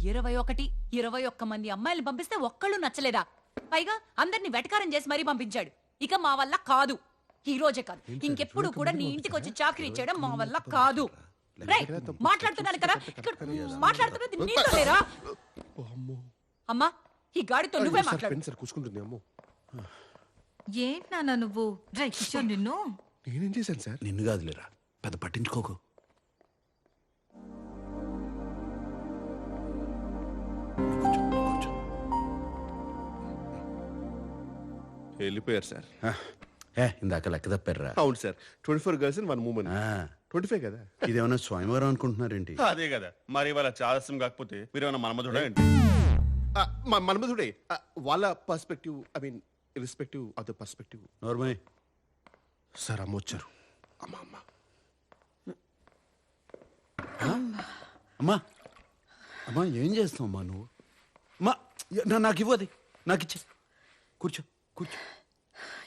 ఇరవై ఒకటి ఇరవై ఒక్క మంది అమ్మాయిలు పంపిస్తే ఒక్కళ్ళు నచ్చలేదా? పైగా అందరిని వెటకారం చేసి మరీ పంపించాడు. ఇక మా వల్ల కాదు. ఈ రోజే కాదు. ఇంకెప్పుడు కూడా నీ ఇంటికి వచ్చి చాకరీ చేయడం మా వల్ల కాదు. మాట్లాడుతున్నాను కదా? ఇక్కడ మాట్లాడుతున్నది నీతో లేరా? అమ్మా. ఈ గాడితో నువ్వే మాట్లాడు. ఏంటి నాన్న నువ్వు? రే కిషోర్ నిన్ను. నేనేం చేశాను సార్? నిన్ను కాదులేరా పెద్ద పట్టించుకోకు. వెళ్ళిపోయారు సార్. ఏ ఇందాక లెక్క తప్పారా అవును sir. Twenty four girls one moment twenty five కదా? ఇదేమన్నా స్వయంవరం అనుకుంటున్నారేంటి? అదే కదా. మరి వాళ్ళ చాదస్యం కాకపోతే మీరు ఏమైనా మనమధుడా ఏంటి? మన్మధుడే. వాళ్ళ perspective I mean irrespective of the perspective నోర్మయ్. Sir అమ్మ వచ్చారు. అమ్మ అమ్మ. అమ్మా. అమ్మా ఏం చేస్తావు అమ్మా నువ్వు? అమ్మా నా- నాకు ఇవ్వది నాకు ఇచ్చే. కూర్చో. కూర్చో.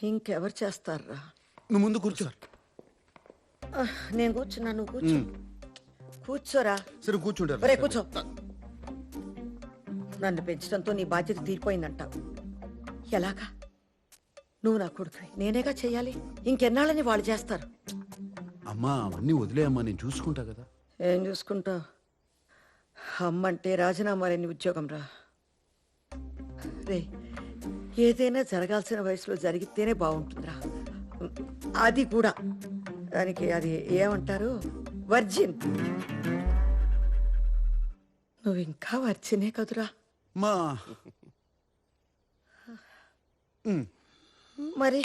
ఇంకెవరు చేస్తారా? నువ్వు ముందు కూర్చో. నేను కూర్చున్నా నువ్వు కూర్చో. కూర్చోరా. సరే కూర్చుంటారు. ఒరే కూర్చో. నన్ను పెంచడంతో నీ బాధ్యత తీరిపోయిందంటావు ఎలాగా? నువ్వు నా కొడుకు నేనేగా చెయ్యాలి? ఇంకెన్నాళ్ళని వాళ్ళు చేస్తారు? అమ్మా అవన్నీ వదిలేయమ్మా నేను చూసుకుంటా కదా. ఏం చూసుకుంటావు అమ్మంటే రాజీనామా లేని ఉద్యోగం రా రే ఏదైనా జరగాల్సిన వయసులో జరిగితేనే బాగుంటుందిరా. అది కూడా. దానికి అది ఏమంటారు? వర్జిన్. నువ్వు ఇంకా వర్జినే కదురా. మా. మరి?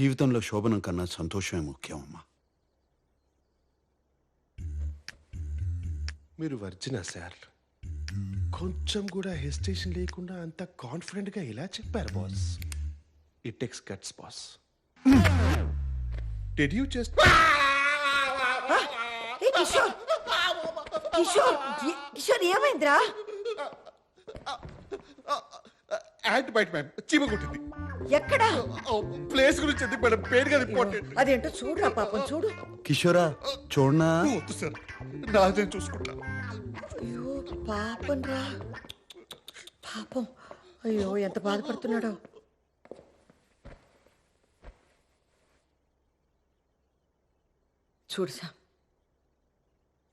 జీవితంలో శోభనం కన్నా సంతోషమే ముఖ్యం అమ్మా మీరు వర్జినా సార్ కొంచెం కూడా హెసిటేషన్ లేకుండా అంత కాన్ఫిడెంట్గా ఎలా చెప్పారు boss. It takes guts boss. Dead you just a Kishore? Kishore Kishore ఏమైందిరా? యాంట్ బైట్ మ్యామ్ చీమ కొట్టింది. ఎక్కడా? ప్లేస్ గురించి ఎందుకు మేడం పేరు కదా ఇంపార్టెంట్ అదేంటో చూడురా పాపం చూడు. కిషోరా చూడనా? వద్దు సార్. నాదే చూసుకుంటా. అయ్యో పాపం రా పాపం. అయ్యో ఎంత బాధపడుతున్నాడో. చూడు సామ్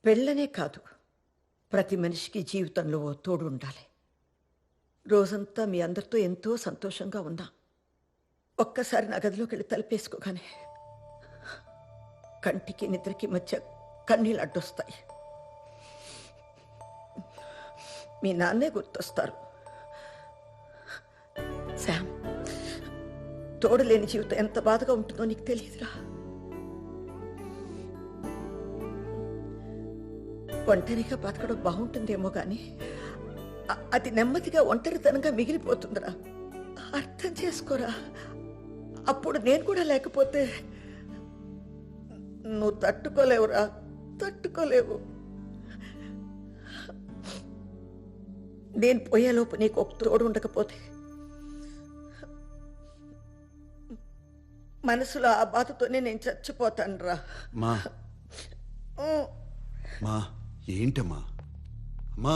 పెళ్ళనే కాదు. ప్రతి మనిషికి జీవితంలో ఓ తోడు ఉండాలి. రోజంతా మీ అందరితో ఎంతో సంతోషంగా ఉన్నా. ఒక్కసారి నా గదిలోకి వెళ్ళి తలపేసుకోగానే కంటికి నిద్రకి మధ్య కన్నీళ్ళు అడ్డొస్తాయి. మీ నాన్నే గుర్తొస్తారు. శామ్ తోడలేని జీవితం ఎంత బాధగా ఉంటుందో నీకు తెలియదురా. ఒంటరిగా బతకడం బాగుంటుందేమో కానీ అది నెమ్మదిగా ఒంటరితనంగా మిగిలిపోతుందిరా. అర్థం చేసుకోరా. అప్పుడు నేను కూడా లేకపోతే నువ్వు తట్టుకోలేవురా. తట్టుకోలేవు. నేను పోయేలోపు నీకు ఒక తోడు ఉండకపోతే మనసులో ఆ బాధతోనే నేను చచ్చిపోతాను రా మా మా ఏంటమ్మా? అమ్మా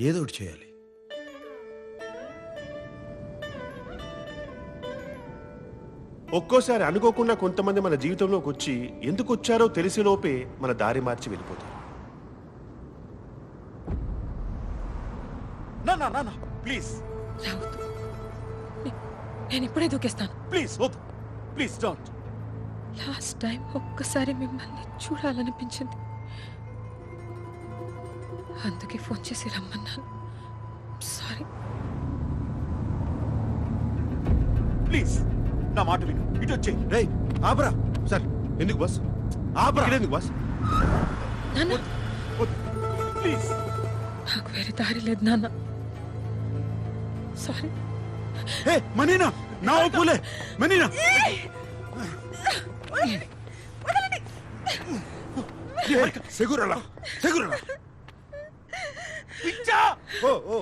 ఏదో ఒకటి చేయాలి. ఒక్కోసారి అనుకోకుండా కొంతమంది మన జీవితంలోకి వచ్చి ఎందుకు వచ్చారో తెలిసే లోపే మన దారి మార్చి వెళ్ళిపోతారు. ప్లీజ్. రావద్దు. నే- నేను ఇప్పుడే దూకేస్తాను. ప్లీజ్ వద్దు. Please don't. లాస్ట్ టైం ఒక్కసారి మిమ్మల్ని చూడాలనిపించింది. అందుకే ఫోన్ చేసి రమ్మన్నాను. సారీ ప్లీజ్ నా మాట విను. ఇటు వచ్చేయ్ రేయ్ ఆపరా. సార్ ఎందుకు బస్? ఆపరా. ఎందుకు బస్? నాన్న. ప్లీజ్ నాకు వేరే దారి లేదు నాన్న. సారీ ఏ మనీనా. నా పూలే మనీనా. సెగురలా. సెగురలా. పిచ్చా! ఓ ఓ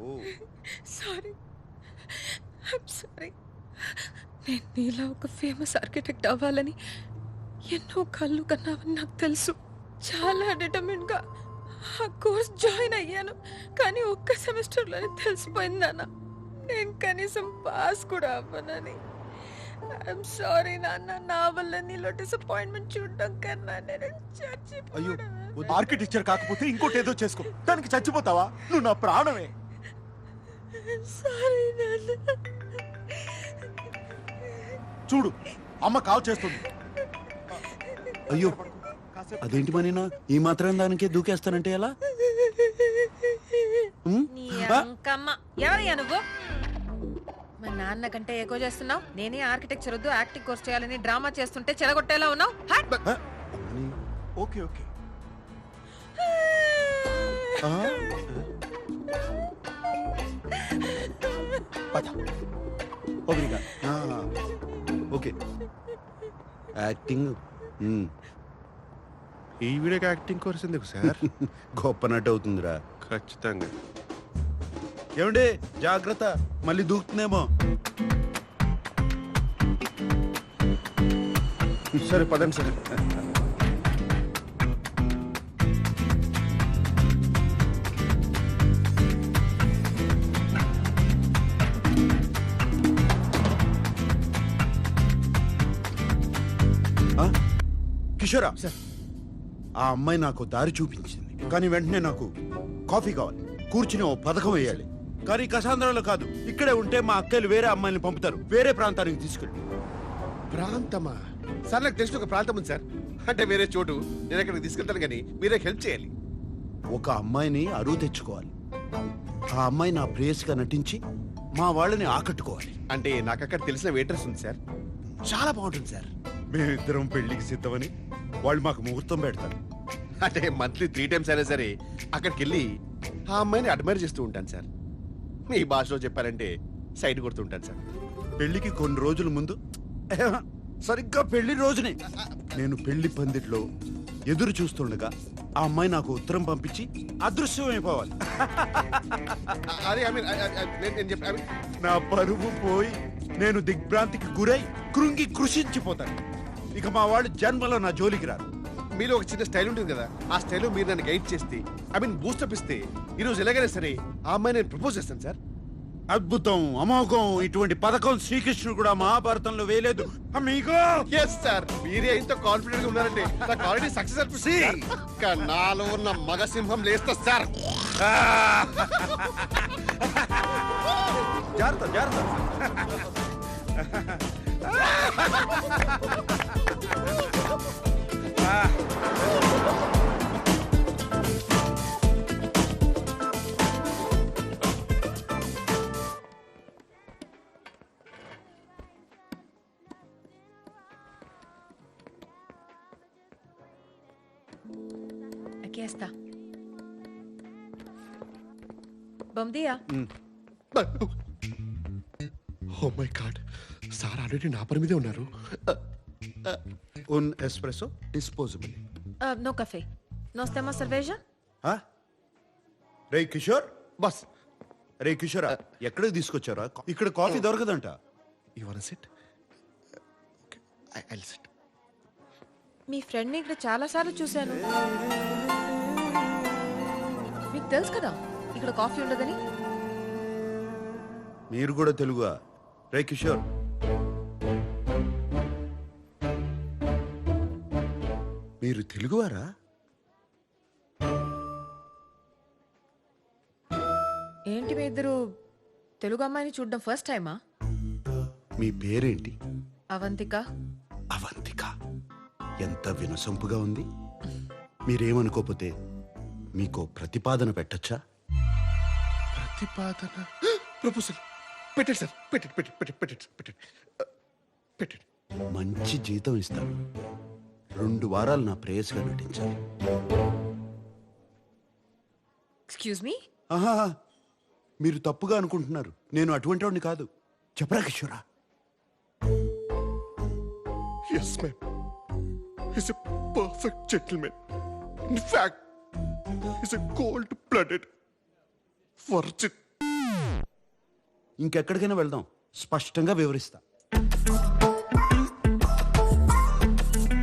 ఓ సారీ ఐమ్ సారీ నేను నీలా ఒక ఫేమస్ ఆర్కిటెక్ట్ అవ్వాలని ఎన్నో కళ్ళు కన్నావని నాకు తెలుసు. చాలా డిటర్మిన్గా ఆ కోర్స్ జాయిన్ అయ్యాను. కానీ ఒక్క సెమిస్టర్లోనే తెలిసిపోయింది నాన్న. నేను కనీసం పాస్ కూడా అవ్వనని. ఐఎమ్ సారీ నాన్న. నా వల్ల నీలో డిసప్పాయింట్మెంట్ చూడడం కన్నా నేను అయ్యో చచ్చిపోవడం ఆర్కిటెక్చర్ కాకపోతే ఇంకోటి ఏదో చేసుకో. దానికి చచ్చిపోతావా? నువ్వు నా ప్రాణమే. సారీ నాన్న. చూడు అమ్మ కాల్ చేస్తుంది. అయ్యో అదేంటి మనీనా ఈ మాత్రం దానికే దూకేస్తానంటే ఎలా? ఉమ్? ఆ? అంకమ్మ. ఎవరయ్యా నువ్వు? నాన్న కంటే ఎక్కువ చేస్తున్నావు? నేనే ఆర్కిటెక్చర్ వద్దు యాక్టింగ్ కోర్స్ చేయాలని డ్రామా చేస్తుంటే చెలగొట్టేలా ఉన్నావు? Okay okay? పద. ఓపెనింగా. ఆ, ఓకే. యాక్టింగ్ ఉమ్, ఈ వీడియోకి యాక్టింగ్ కోర్స్ ఎందుకు సార్ గొప్ప నటు అవుతుందిరా. ఖచ్చితంగా. ఏమండి? జాగ్రత్త. మళ్ళీ దూకుతుందేమో. సరే పదండి సార్? కిషోరా ఆ అమ్మాయి నాకు దారి చూపించింది. కానీ వెంటనే నాకు కాఫీ కావాలి. కూర్చుని ఓ పథకం వేయాలి. కానీ కసాంధ్రాలో కాదు. ఇక్కడే ఉంటే మా అక్కలు వేరే అమ్మాయిని పంపుతారు. వేరే ప్రాంతానికి తీసుకెళ్ళి. ప్రాంతమా? సార్ నాకు తెలిసిన ఒక ప్రాంతం ఉంది సార్. అంటే వేరే చోటు. నేను అక్కడికి తీసుకెళ్తాను కానీ మీరే హెల్ప్ చేయాలి. ఒక అమ్మాయిని అరువు తెచ్చుకోవాలి. ఆ అమ్మాయి నా ప్రేయస్గా నటించి మా వాళ్ళని ఆకట్టుకోవాలి. అంటే నాకు అక్కడ తెలిసిన వెయిటర్స్ ఉంది సార్. చాలా బాగుంటుంది సార్. మేమిద్దరం పెళ్ళికి సిద్ధమని వాళ్ళు మాకు ముహూర్తం పెడతారు. అంటే మంత్లీ త్రీ టైమ్స్ అయినా సరే అక్కడికి వెళ్ళి ఆ అమ్మాయిని అడ్మైర్ చేస్తూ ఉంటాను సార్. మీ భాషలో చెప్పారంటే సైడ్ కొడుతుంటాను సార్. పెళ్ళికి కొన్ని రోజుల ముందు? సరిగ్గా పెళ్ళి రోజునే. నేను పెళ్ళి పందిట్లో ఎదురు చూస్తుండగా ఆ అమ్మాయి నాకు ఉత్తరం పంపించి అదృశ్యమైపోవాలి. అదే ఐ మీన్ నేను చెప్పి నా పరువు పోయి నేను దిగ్భ్రాంతికి గురై కృంగి కృషించిపోతాను. ఇక మా వాళ్ళు జన్మలో నా జోలికి రారు. మీలో ఒక చిన్న స్టైల్ ఉంటుంది కదా ఆ స్టైల్లో మీరు నన్ను గైడ్ చేస్తే ఐ మీన్ బూస్టప్ ఇస్తే ఈరోజు ఎలాగైనా సరే ఆ అమ్మాయి నేను ప్రపోజ్ చేస్తాను సార్. అద్భుతం అమోఘం ఇటువంటి పథకం శ్రీకృష్ణుడు కూడా మహాభారతంలో వేయలేదు. అమ్మీగో ఎస్ సార్ మీరే ఇంత కాన్ఫిడెంట్గా ఉన్నారంటే నాకు ఆల్రెడీ సక్సెస్ అనిపిస్తుంది సార్. ఇంకా నాలో ఉన్న మగ సింహం లేస్తా సార్. జాగ్రత్త జాగ్రత్త. Aquí está. Bom dia. Oh my god sir already నా పని మీదే ఉన్నారు ఉన్ espresso disposable Ah, no café. Nós temos cerveja? రే కిషోర్ బస్ రే కిషోర్ ఎక్కడికి తీసుకొచ్చారా? ఇక్కడ coffee దొరకదంట. You want sit I sit మీ ఫ్రెండ్ని ఇక్కడ చాలాసార్లు చూశాను. మీకు తెలుసు కదా ఇక్కడ కాఫీ ఉండదని? మీరు కూడా తెలుగుగా రే కిషోర్. మీరు తెలుగువారా? ఏంటి మీ ఇద్దరు తెలుగు అమ్మాయిని చూడడం ఫస్ట్ టైమా? మీ పేరేంటి? అవంతిక. అవంతిక. ఎంత వినసొంపుగా ఉంది? మీరేమనుకోపోతే మీకో ప్రతిపాదన పెట్టచ్చా? ప్రతిపాదన? ప్రపోజల్. పెట్టండి సార్. పెట్టండి పెట్టండి పెట్టండి పెట్టండి పెట్టండి. పెట్టండి. మంచి జీతం ఇస్తాను. రెండు వారాలు నా ప్రేయస్గా నటించాలి. ఎక్స్క్యూజ్ మీ ఆహా మీరు తప్పుగా అనుకుంటున్నారు. నేను అటువంటి వాడిని కాదు. చెప్పరా కిషోరా? Yes ma'am He's a perfect gentleman. In fact, he's a cold blooded virgin. ఇంకెక్కడికైనా వెళ్దాం స్పష్టంగా వివరిస్తా